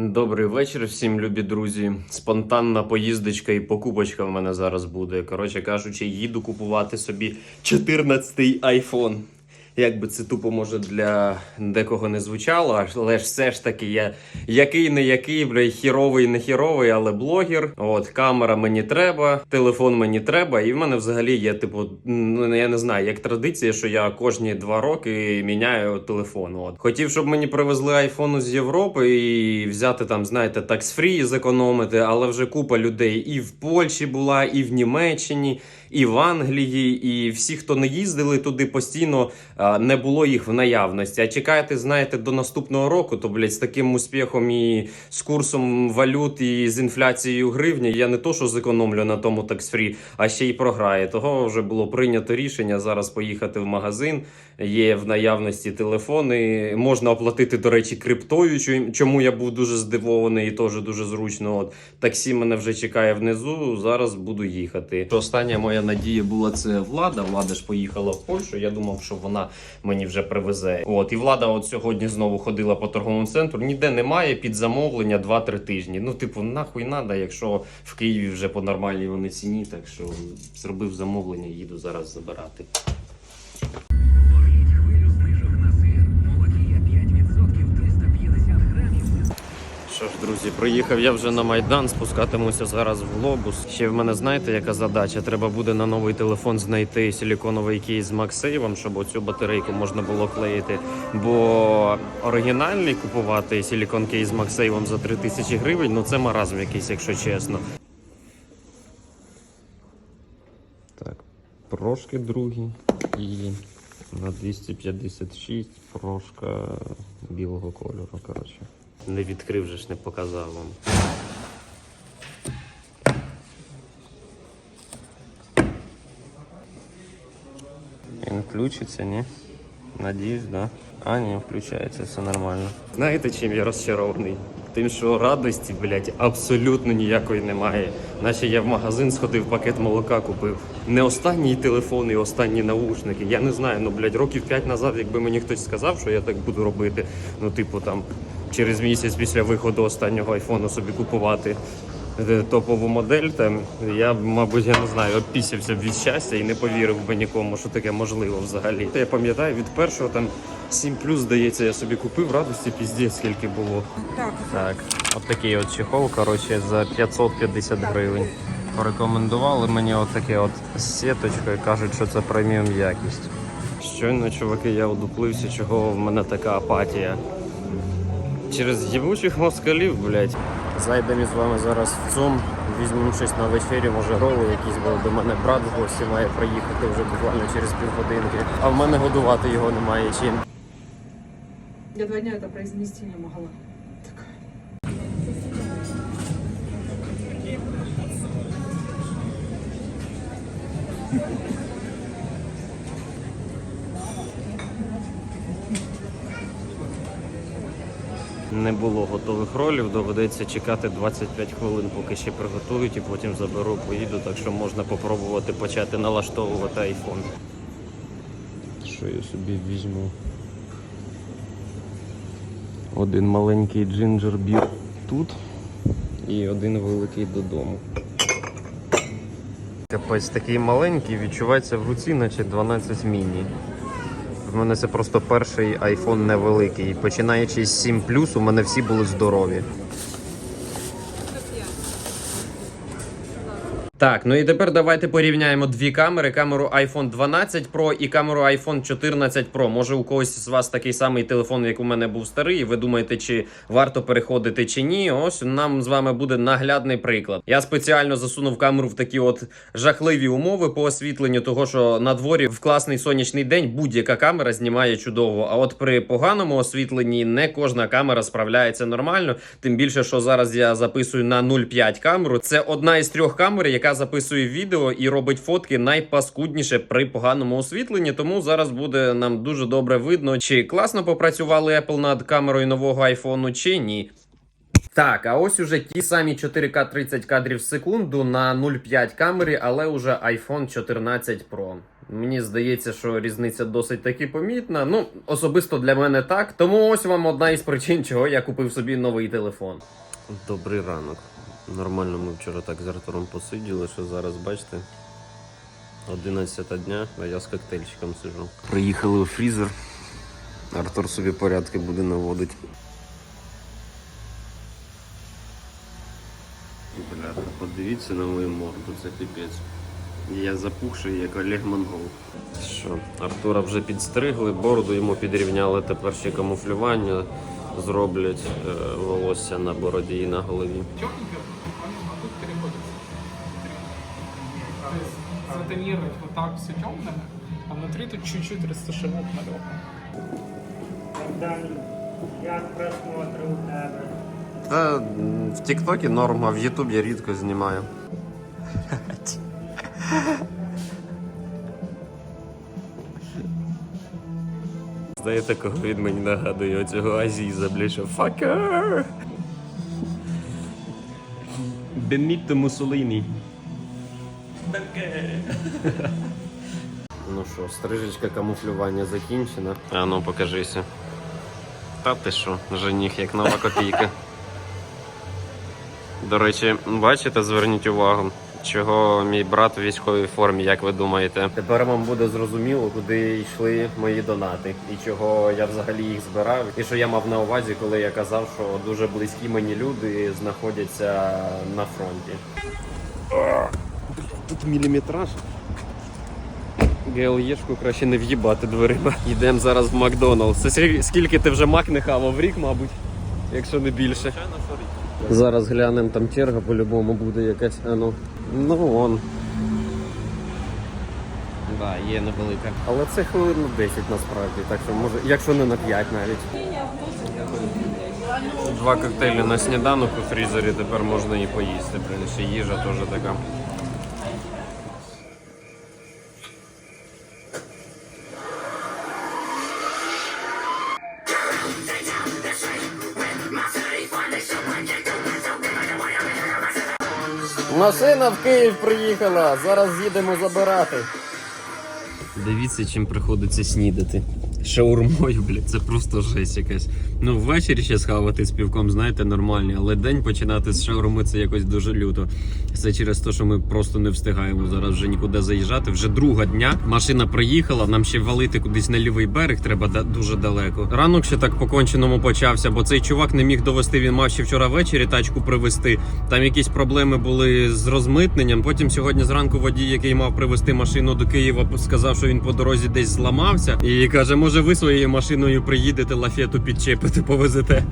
Добрий вечір всім, любі друзі. Спонтанна поїздочка і покупочка в мене зараз буде. Коротше кажучи, їду купувати собі 14-й iPhone. Як би це тупо може для декого не звучало, але ж все ж таки я який не який, бля, хіровий не хіровий, але блогер. От камера мені треба, телефон мені треба, і в мене взагалі є, типу, ну я не знаю, як традиція, що я кожні два роки міняю телефон. От хотів, щоб мені привезли айфону з Європи і взяти там, знаєте, такс-фрі зекономити, але вже купа людей і в Польщі була, і в Німеччині і в Англії, і всі, хто не їздили туди постійно, не було їх в наявності. А чекаєте, знаєте, до наступного року, то блядь, з таким успіхом і з курсом валют, і з інфляцією гривні, я не то, що зекономлю на тому таксфрі, а ще й програє. Того вже було прийнято рішення зараз поїхати в магазин. Є в наявності телефони. Можна оплатити, до речі, криптою, чо- чому я був дуже здивований і теж дуже зручно. От таксі мене вже чекає внизу. Зараз буду їхати. Остання моя надія була це влада. Влада ж поїхала в Польщу. Я думав, що вона мені вже привезе. От і влада, от сьогодні знову ходила по торговому центру. Ніде немає під замовлення 2-3 тижні. Ну, типу, нахуй надо, якщо в Києві вже по нормальній вони ціні. Так що зробив замовлення, їду зараз забирати. Що ж, друзі, приїхав я вже на майдан, спускатимуся зараз в глобус. Ще в мене знаєте, яка задача? Треба буде на новий телефон знайти силіконовий кейс з MagSafe, щоб оцю батарейку можна було клеїти. Бо оригінальний купувати силікон кейс з MagSafe за 3000 гривень, ну це маразм якийсь, якщо чесно. Так, прошки другі і на 256 прошка білого кольору. Коротше. Не відкрив же ж, не показав вам. Він включиться, ні? Надіюсь, да. А, ні, включається, все нормально. Знаєте, чим я розчарований? Тим, що радості, блядь, абсолютно ніякої немає. Наче я в магазин сходив, пакет молока купив. Не останній телефон і останні наушники. Я не знаю, ну, блядь, років 5 назад, якби мені хтось сказав, що я так буду робити, ну, типу, там, через місяць після виходу останнього айфону собі купувати е, топову модель, там я б, мабуть, я не знаю, обпісявся б від щастя і не повірив би нікому, що таке можливо взагалі. Я пам'ятаю, від першого там 7 плюс, здається, я собі купив радості піздець, скільки було. Так, Так, от такий от чехол, коротше, за 550 гривень. Порекомендували мені от таке от з сіточкою, кажуть, що це преміум якість. Щойно, чуваки, я одуплився, чого в мене така апатія. Через їбучих москалів, блядь. Зайдемо з вами зараз в ЦУМ, візьмемо щось на вечері, може роли якісь, бо до мене брат в гості має приїхати вже буквально через півгодинки. А в мене годувати його немає чим. я два дня это произнести не могла. Так. Не було готових ролів, доведеться чекати 25 хвилин, поки ще приготують, і потім заберу, поїду, так що можна попробувати почати налаштовувати айфон. Що я собі візьму? Один маленький джинджер бір тут і один великий додому. Капець такий маленький, відчувається в руці, наче 12 міні. В мене це просто перший iPhone невеликий. Починаючи з 7 у мене всі були здорові. Так, ну і тепер давайте порівняємо дві камери: камеру iPhone 12 Pro і камеру iPhone 14 Pro. Може, у когось з вас такий самий телефон, як у мене був старий, і ви думаєте, чи варто переходити чи ні. Ось нам з вами буде наглядний приклад. Я спеціально засунув камеру в такі от жахливі умови по освітленню, того що на дворі в класний сонячний день будь-яка камера знімає чудово. А от при поганому освітленні не кожна камера справляється нормально. Тим більше, що зараз я записую на 0,5 камеру. Це одна із трьох камер, яка записує відео і робить фотки найпаскудніше при поганому освітленні. Тому зараз буде нам дуже добре видно, чи класно попрацювали Apple над камерою нового айфону, чи ні. Так, а ось уже ті самі 4К 30 кадрів в секунду на 0,5 камері, але уже iPhone 14 Pro. Мені здається, що різниця досить таки помітна. Ну, особисто для мене так. Тому ось вам одна із причин, чого я купив собі новий телефон. Добрий ранок. Нормально ми вчора так з Артуром посиділи, що зараз бачите. 11 дня, а я з коктейльчиком сижу. Приїхали у фрізер. Артур собі порядки буде наводити. Бля, подивіться на мою морду, це піпець. Я запухший, як Олег Монгол. Що, Артура вже підстригли, бороду йому підрівняли, тепер ще камуфлювання зроблять е, волосся на бороді і на голові. Черненькое, а тут переходится. То есть затонировать вот так все темное, а внутри тут чуть-чуть растушевать малевка. Богдан, як просмотри у тебе? Та м, в Тіктокі норм, а в Ютубі я рідко знімаю. Знаєте, кого він мені нагадує оцього Азіза, бля, що факер. Бенітто Ну що, стрижечка камуфлювання закінчена. А ну покажися. Та ти що, жених, як нова копійка. До речі, бачите, зверніть увагу, чого мій брат у військовій формі, як ви думаєте? Тепер вам буде зрозуміло, куди йшли мої донати, і чого я взагалі їх збирав, і що я мав на увазі, коли я казав, що дуже близькі мені люди знаходяться на фронті. Тут міліметраж. ГЛЄшку краще не в'їбати дверима. Йдемо зараз в Макдоналдс. Це скільки- ти вже мак не хавав в рік, мабуть, якщо не більше. Зараз глянемо, там черга по-любому буде якась. А ну. Ну вон. Да, є невелика. Але це хвилин на 10 насправді, так що може, якщо не на 5 навіть. Два коктейлі на сніданок у фрізері, тепер можна і поїсти. Принесе їжа теж така. Машина в Київ приїхала, зараз їдемо забирати. Дивіться, чим приходиться снідати. Шаурмою, блядь, це просто жесть якась. Ну, ввечері ще схавати з півком, знаєте, нормально, але день починати з шаурми це якось дуже люто. Це через те, що ми просто не встигаємо зараз вже нікуди заїжджати. Вже друга дня. Машина приїхала, нам ще валити кудись на лівий берег, треба дуже далеко. Ранок ще так по-конченому почався, бо цей чувак не міг довести. Він мав ще вчора ввечері тачку привезти. Там якісь проблеми були з розмитненням. Потім сьогодні зранку водій, який мав привезти машину до Києва, сказав, що він по дорозі десь зламався. І каже, може, ви своєю машиною приїдете, лафету підчепите, повезете.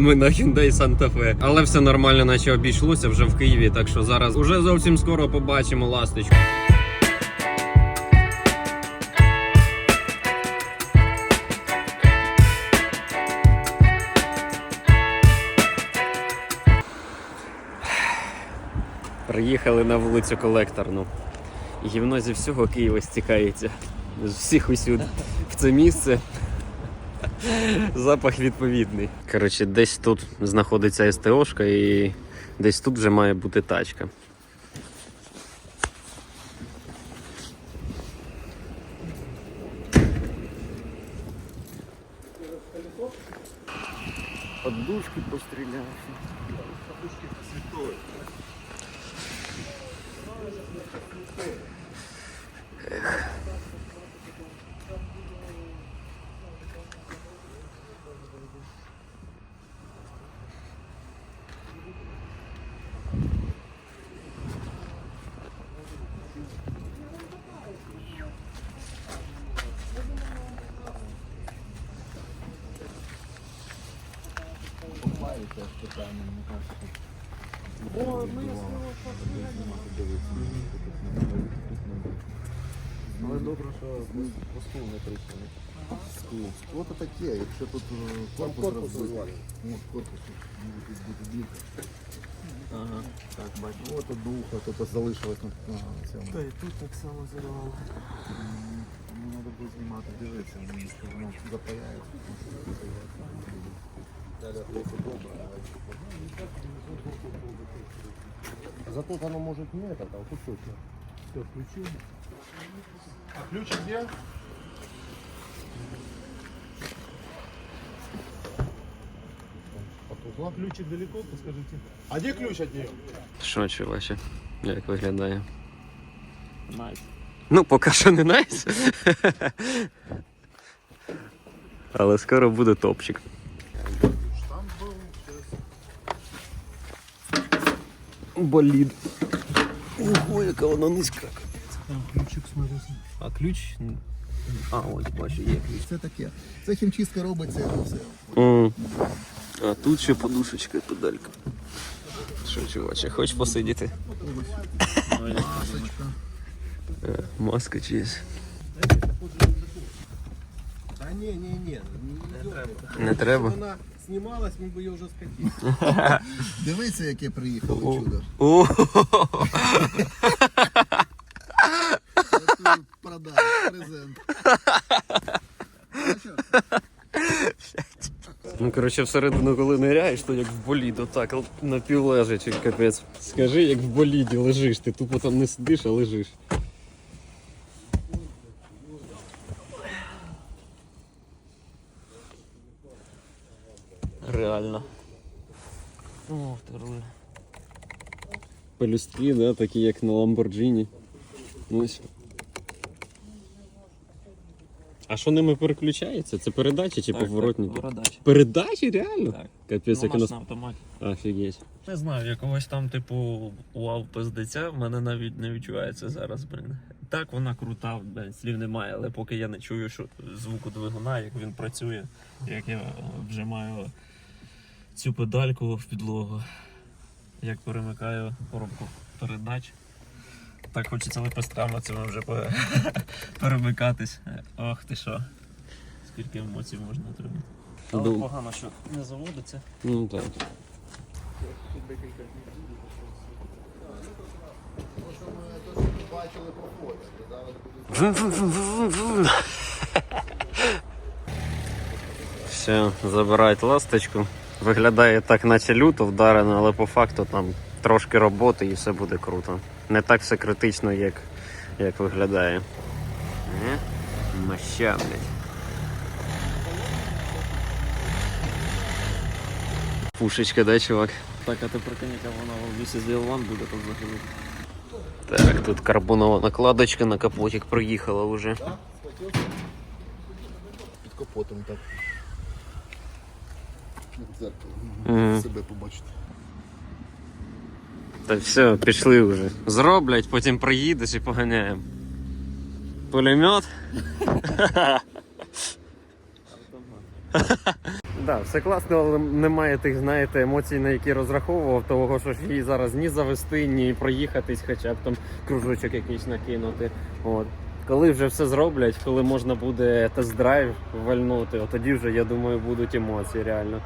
Ми на Hyundai Santa Fe. Але все нормально, наче обійшлося вже в Києві. Так що зараз уже зовсім скоро побачимо ласточку. Приїхали на вулицю Колекторну. Гівно зі всього Києва стікається. З всіх усюди. В це місце. Запах відповідний. Коротше, десь тут знаходиться СТОшка і десь тут вже має бути тачка. Подушки пострілявши. Але добре, що по стул не тріскали. Стул. Скло то таке, якщо тут е, корпус розбити. Ну, корпус тут може тут бути більше. Ага, так, бачу. Ось тут духа, тут залишилось на, на цьому. Та і тут так само зірвало. Тому треба буде знімати, дивитися, воно запаяється. Зато воно може не это, а кусочек. Все, включил. А ключик где? Ключик далеко, подскажите. А где ключ от нее? Що чуваче? Як виглядає? Ну, поки що не найс. Але скоро буде топчик. Болід. Ого, яка вона низька. Ключик смотрится. А ключ. А, ось бачу, є ключ. Це таке. Це хімчистка робиться і все. М. А тут ще подушечка і педалька. Що, чуваче, хочеш посидіти? Масочка. Е, Маска Чиїсь. Да не, не, не. Не треба. Она снималась, мы бы ее уже скатили. Дивися, яке приїхало чудо. Продав, презент. Ну, коротше, всередину, коли ниряєш, то як в боліді, отак напівлежачи, капець. Скажи, як в боліді лежиш, ти тупо там не сидиш, а лежиш. Реально. О, второе. Пелюстки, да, такі як на Ламборджині. Ось. А що ними переключається? Це передачі чи поворотники? Передача. Передачі реально? Так. Капець, як у Ну, нас. на автоматі. Офігеть. Не знаю, якогось там, типу, вау пиздеця в мене навіть не відчувається зараз, блін. Так, вона крута, блін, слів немає, але поки я не чую що звуку двигуна, як він працює, як я е, вжимаю цю педальку в підлогу, як перемикаю коробку передач. Так хочеться лепестками цими вже перемикатись. Ох ти що. Скільки емоцій можна отримати. Але Дум- погано, що не заводиться. Ну так. Бачили по фото. Все, забирають ласточку. Виглядає так, наче люто вдарено, але по факту там трошки роботи і все буде круто. Не так все критично, як, як виглядає. Е? Моща, блядь. Пушечка, да, чувак? Так, а ти прикинь, яка вона в місці з буде тут взагалі. Так, тут карбонова накладочка на капотик проїхала вже. Під капотом так. В дзеркало. Мгм. Себе побачити. Та все, пішли вже. Зроблять, потім проїдеш і поганяємо. Пулемет. Да, все класно, але немає тих, знаєте, емоцій, на які розраховував, того що ж її зараз ні завести, ні проїхатись, хоча б там кружочок якийсь накинути. От. Коли вже все зроблять, коли можна буде тест-драйв вальнути, от тоді вже, я думаю, будуть емоції реально.